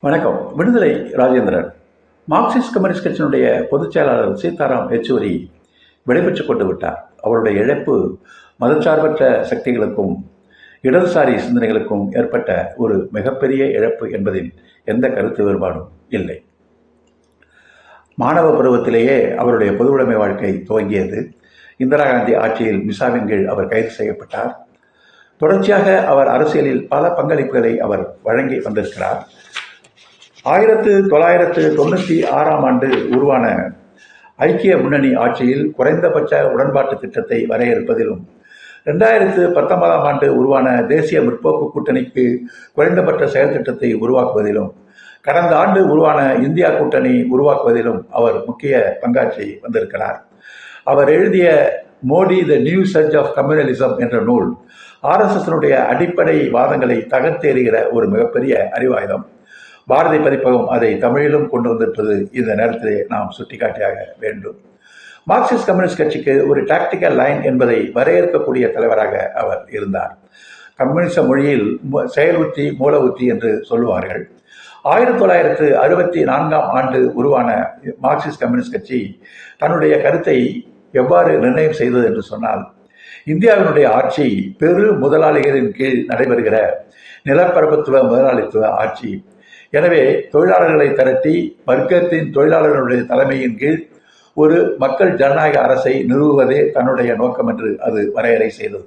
வணக்கம். விடுதலை Rajendran. Marxist communist கட்சியினுடைய பொதுச் செயலாளர் சீதாராம் யெச்சூரி விடைபெற்றுக் கொண்டு விட்டார். அவருடைய இழப்பு மதச்சார்பற்ற சக்திகளுக்கும் இடதுசாரி சிந்தனைகளுக்கும் ஏற்பட்ட ஒரு மிகப்பெரிய இழப்பு என்பதில் எந்த கருத்து வேறுபாடும் இல்லை. மாணவ பருவத்திலேயே அவருடைய பொதுவுடைமை வாழ்க்கை துவங்கியது. இந்திரா காந்தி ஆட்சியில் மிசாவின் கீழ் அவர் கைது செய்யப்பட்டார். தொடர்ச்சியாக அவர் அரசியலில் பல பங்களிப்புகளை அவர் வழங்கி வந்திருக்கிறார். ஆயிரத்து தொள்ளாயிரத்து தொண்ணூற்றி ஆறாம் ஆண்டு உருவான ஐக்கிய முன்னணி ஆட்சியில் குறைந்தபட்ச உடன்பாட்டு திட்டத்தை வரையறுப்பதிலும் ரெண்டாயிரத்து பத்தொன்பதாம் ஆண்டு உருவான தேசிய முற்போக்கு கூட்டணிக்கு குறைந்தபட்ச செயல் திட்டத்தை உருவாக்குவதிலும் கடந்த ஆண்டு உருவான இந்தியா கூட்டணி உருவாக்குவதிலும் அவர் முக்கிய பங்காற்றி வந்திருக்கிறார். அவர் எழுதிய Modi the new church of communalism என்ற நூல் ஆர்எஸ்எஸ்னுடைய அடிப்படை வாதங்களை தகர்த்தெறிகிற ஒரு மிகப்பெரிய அறிவாயுதம். பாரதி பதிப்பகம் அதை தமிழிலும் கொண்டு வந்திருப்பது இந்த நேரத்திலே நாம் சுட்டிக்காட்டியாக வேண்டும். மார்க்சிஸ்ட் கம்யூனிஸ்ட் கட்சிக்கு ஒரு டாக்டிக்கல் லைன் என்பதை வரையறுக்கக்கூடிய தலைவராக அவர் இருந்தார். கம்யூனிச மொழியில் செயல் உத்தி மூல உத்தி என்று சொல்லுவார்கள். ஆயிரத்தி தொள்ளாயிரத்து அறுபத்தி நான்காம் ஆண்டு உருவான மார்க்சிஸ்ட் கம்யூனிஸ்ட் கட்சி தன்னுடைய கருத்தை எவ்வாறு நிர்ணயம் செய்தது என்று சொன்னால் இந்தியாவினுடைய ஆட்சி பெரு முதலாளிகளின் கீழ் நடைபெறுகிற நிலப்பரப்புத்துவ முதலாளித்துவ ஆட்சி எனவே தொழிலாளர்களை திரட்டி வர்க்கத்தின் தொழிலாளர்களுடைய தலைமையின் கீழ் ஒரு மக்கள் ஜனநாயக அரசை நிறுவுவதே தன்னுடைய நோக்கம் என்று அது வரையறை செய்தது.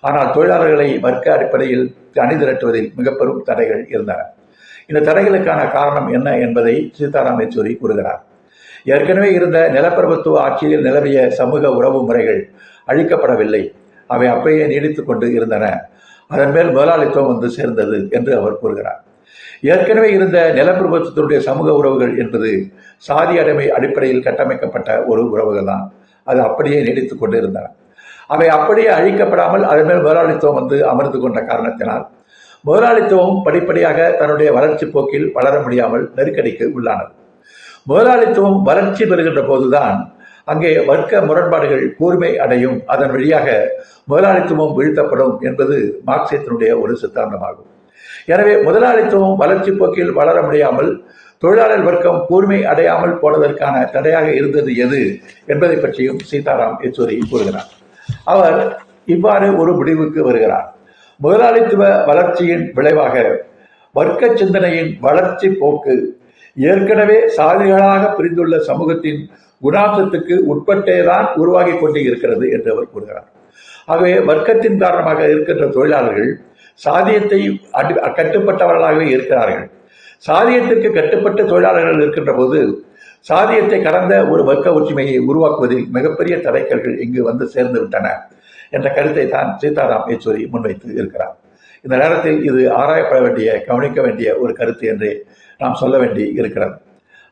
ஆனால் தொழிலாளர்களை வர்க்க அடிப்படையில் அணிதிரட்டுவதில் மிக பெரும் தடைகள் இருந்தன. இந்த தடைகளுக்கான காரணம் என்ன என்பதை சீதாராம் யெச்சூரி கூறுகிறார். ஏற்கனவே இருந்த நிலப்பிரபுத்துவ ஆட்சியில் நிலவிய சமூக உறவு முறைகள் அழிக்கப்படவில்லை. அவை அப்பயே நீடித்துக் கொண்டு இருந்தன. அதன் மேல் முதலாளித்துவம் வந்து சேர்ந்தது என்று அவர் கூறுகிறார். ஏற்கனவே இருந்த நிலப்பிரபுத்துவத்துடைய சமூக உறவுகள் என்பது சாதி அடைமை அடிப்படையில் கட்டமைக்கப்பட்ட ஒரு உறவுகள் தான் அது அப்படியே நீடித்துக் கொண்டு இருந்தன அவை அப்படியே அழிக்கப்படாமல் அதன் மேல் முதலாளித்துவம் வந்து அமர்ந்து கொண்ட காரணத்தினால் முதலாளித்துவம் படிப்படியாக தன்னுடைய வளர்ச்சி போக்கில் வளர முடியாமல் நெருக்கடிக்கு உள்ளானது. முதலாளித்துவம் வளர்ச்சி பெறுகின்ற போதுதான் அங்கே வர்க்க முரண்பாடுகள் கூர்மை அடையும். அதன் வழியாக முதலாளித்துவம் வீழ்த்தப்படும் என்பது மார்க்சியத்தினுடைய ஒரு சித்தாந்தமாகும். எனவே முதலாளித்துவம் வளர்ச்சி போக்கில் வளர முடியாமல் தொழிலாளர் வர்க்கம் கூர்மை அடையாமல் போனதற்கான தடையாக இருந்தது எது என்பதை பற்றியும் சீதாராம் யெச்சூரி கூறுகிறார். அவர் இவ்வாறு ஒரு முடிவுக்கு வருகிறார். முதலாளித்துவ வளர்ச்சியின் விளைவாக வர்க்க சிந்தனையின் வளர்ச்சி போக்கு ஏற்கனவே சாதிகளாக பிரிந்துள்ள சமூகத்தின் குணாம்சத்துக்கு உட்பட்டேதான் உருவாகி கொண்டு இருக்கிறது என்று அவர் கூறுகிறார். ஆகவே வர்க்கத்தின் காரணமாக இருக்கின்ற தொழிலாளர்கள் சாதியத்தை அடி கட்டுப்பட்டவர்களாகவே இருக்கிறார்கள். சாதியத்திற்கு கட்டுப்பட்ட தொழிலாளர்கள் இருக்கின்ற போது சாதியத்தை கடந்த ஒரு வர்க்க ஒற்றுமையை உருவாக்குவதில் மிகப்பெரிய தடைக்கல்கள் இங்கு வந்து சேர்ந்து விட்டன என்ற கருத்தை தான் சீதாராம் யெச்சூரி முன்வைத்து இருக்கிறார். இந்த நேரத்தில் இது ஆராயப்பட வேண்டிய கவனிக்க வேண்டிய ஒரு கருத்து என்று நாம் சொல்ல வேண்டி இருக்கிறது.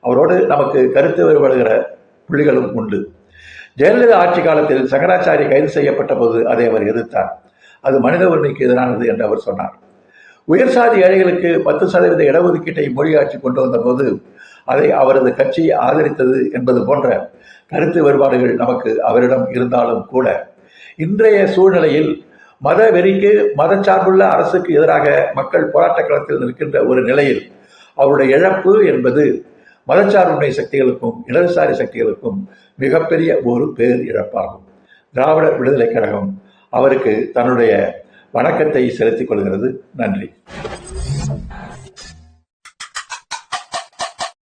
அவரோடு நமக்கு கருத்து வேறுபடுகிற புள்ளிகளும் உண்டு. ஜெயலலிதா ஆட்சி காலத்தில் சங்கராச்சாரி கைது செய்யப்பட்ட போது அதை அவர் எதிர்த்தார். அது மனித உரிமைக்கு எதிரானது என்று அவர் சொன்னார். உயர் சாதி ஏழைகளுக்கு பத்து சதவீத இடஒதுக்கீட்டை மொழியாட்சி கொண்டு வந்தபோது அதை அவரது கட்சி ஆதரித்தது என்பது போன்ற கருத்து வேறுபாடுகள் நமக்கு அவரிடம் இருந்தாலும் கூட இன்றைய சூழ்நிலையில் மத வெறிக்கு மதச்சார்புள்ள அரசுக்கு எதிராக மக்கள் போராட்டக் களத்தில் நிற்கின்ற ஒரு நிலையில் அவருடைய இழப்பு என்பது மதச்சார்புடைய சக்திகளுக்கும் இடதுசாரி சக்திகளுக்கும் மிகப்பெரிய ஒரு பேர் இழப்பாகும் திராவிட விடுதலைக் கழகம் அவருக்கு தன்னுடைய வணக்கத்தை செலுத்திக் கொள்கிறது. நன்றி.